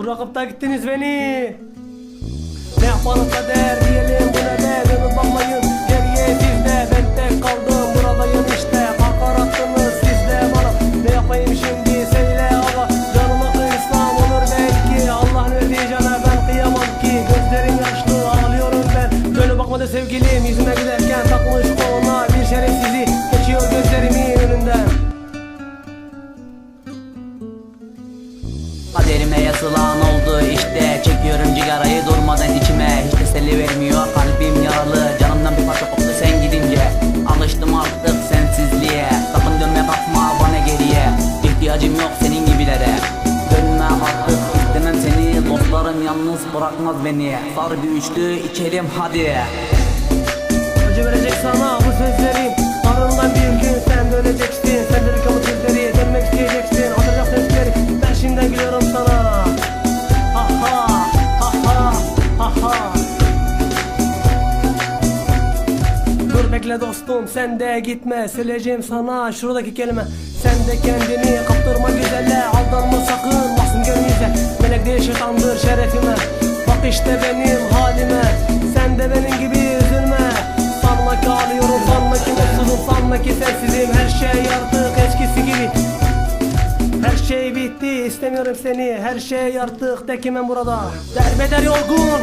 Bırakıp da gittiniz beni. Ne yapalım kader diyelim bu ne de Dönüp bakmayın geriye sizde Ben tek kaldım buradayım işte. Kalkar attınız sizde bana. Ne yapayım şimdi söyle ama. Canıma kıysam olur belki. Allah'ın verdiği cana ben kıyamam ki. Gözlerim yaşlı ağlıyorum ben. Dönüp bakmadı sevgilim yüzüme giderken Yazılan oldu işte. Çekiyorum cigarayı durmadan içime. Hiç teselli vermiyor. Kalbim yaralı. Canımdan bir parça koptu sen gidince. Alıştım artık sensizliğe. Sakın dönme bakma bana geriye. İhtiyacım yok senin gibilere. Dönme artık istemem seni. Dostlarım yalnız bırakmaz beni. Sar bir üçlü içelim hadi. Acı verecek bekle dostum sen de gitme. Söyleyeceğim sana şuradaki kelime. Sen de kendini kaptırma güzelle. Aldanma sakın masum gönlüze Melek değil şeytandır şerefime. Bak işte benim halime. Sen de benim gibi üzülme. Sanma ki ağlıyorum sanma ki mutsuzum Sanma ki sensizim. Her şey artık eskisi gibi. Her şey bitti istemiyorum seni. Her şey artık tekimem burada. Derbeder yorgun